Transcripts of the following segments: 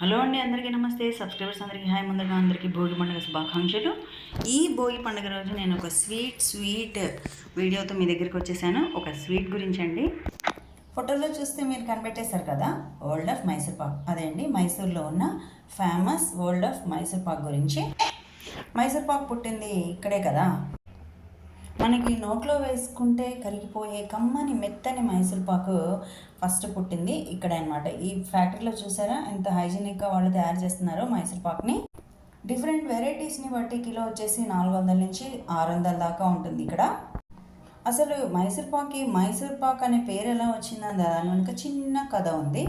Hello అండి అందరికీ నమస్తే. సబ్స్క్రైబర్స్ అందరికీ హాయ్. ముందుగా అందరికీ భోగి పండుగ శుభాకాంక్షలు. ఈ భోగి పండుగ రోజు నేను ఒక స్వీట్ స్వీట్ వీడియోతో మీ దగ్గరికి వచ్చేసాను. ఒక స్వీట్ గురించి అండి. ఫోటోలో చూస్తే మీరు కనిపెట్టేశారు కదా వరల్డ్ ఆఫ్ మైసూర్ పాక్. అదే అండి మైసూర్లో ఉన్న famous world of Mysore pak గురించి. మైసూర్ పాక్ పుట్టింది ఇక్కడే కదా. మనకి నోట్లో వేసుకుంటే కరిగిపోయే కమ్మని మెత్తని మైసూర్ పాకు ఫస్ట్ పుట్టింది ఇక్కడ అనమాట ఈ ఫ్యాక్టరీలో చూసారా? ఎంత హైజీనిక్గా వాళ్ళు తయారు చేస్తున్నారో మైసూర్ పాక్ని. డిఫరెంట్ వెరైటీస్ని బట్టి కిలో వచ్చేసి నాలుగు వందల నుంచి ఆరు వందల దాకా ఉంటుంది ఇక్కడ. అసలు మైసూర్ పాక్కి మైసూర్ పాక్ అనే పేరు ఎలా వచ్చిందని దాని వెనుక చిన్న కథ ఉంది.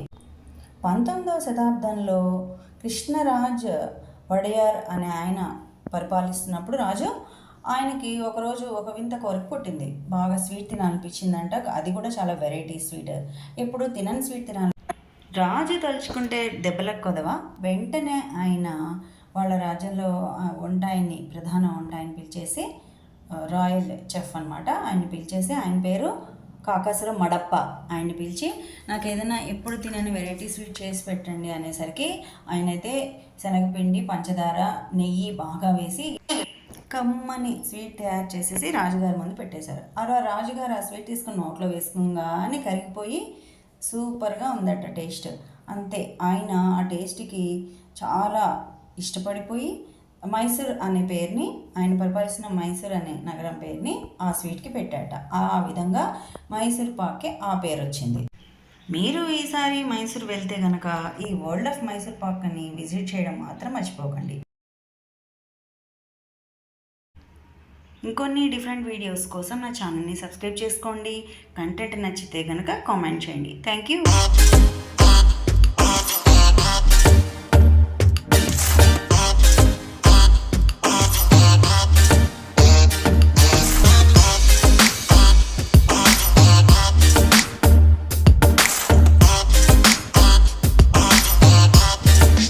పంతొమ్మిదవ శతాబ్దంలో కృష్ణరాజ్ వడియార్ అనే ఆయన పరిపాలిస్తున్నప్పుడు రాజు ఆయనకి ఒకరోజు ఒక వింత కోరిక పుట్టింది. బాగా స్వీట్ తినాలనిపించిందంట. అది కూడా చాలా వెరైటీ స్వీట్. ఎప్పుడు తినని స్వీట్ తినాలి. రాజు తలుచుకుంటే దెబ్బలకు కొదవా? వెంటనే ఆయన వాళ్ళ రాజ్యంలో ఉంటాయని ప్రధాన ఉంటాయని పిలిచేసి రాయల్ చెఫ్ అనమాట ఆయన పిలిచేసి ఆయన పేరు కాకాసుర మడప్ప. ఆయన్ని పిలిచి నాకు ఏదైనా ఎప్పుడు తినని వెరైటీ స్వీట్ చేసి పెట్టండి అనేసరికి ఆయనైతే శనగపిండి పంచదార నెయ్యి బాగా వేసి కమ్మని స్వీట్ తయారు చేసేసి రాజుగారి ముందు పెట్టేశారు. అలా రాజుగారు ఆ స్వీట్ తీసుకుని నోట్లో వేసుకోగానే కరిగిపోయి సూపర్గా ఉందట టేస్ట్. అంతే ఆయన ఆ టేస్ట్కి చాలా ఇష్టపడిపోయి మైసూర్ అనే పేరుని ఆయన పరిపాలిస్తున్న మైసూర్ అనే నగరం పేరుని ఆ స్వీట్కి పెట్టాట. ఆ విధంగా మైసూర్ పాక్కి ఆ పేరు వచ్చింది. మీరు ఈసారి మైసూర్ వెళ్తే గనక ఈ వరల్డ్ ఆఫ్ మైసూర్ పాక్ని విజిట్ చేయడం మాత్రం మర్చిపోకండి. ఇంకొన్ని డిఫరెంట్ వీడియోస్ కోసం నా ఛానల్ని సబ్స్క్రైబ్ చేసుకోండి. కంటెంట్ నచ్చితే కనుక కామెంట్ చేయండి. Thank you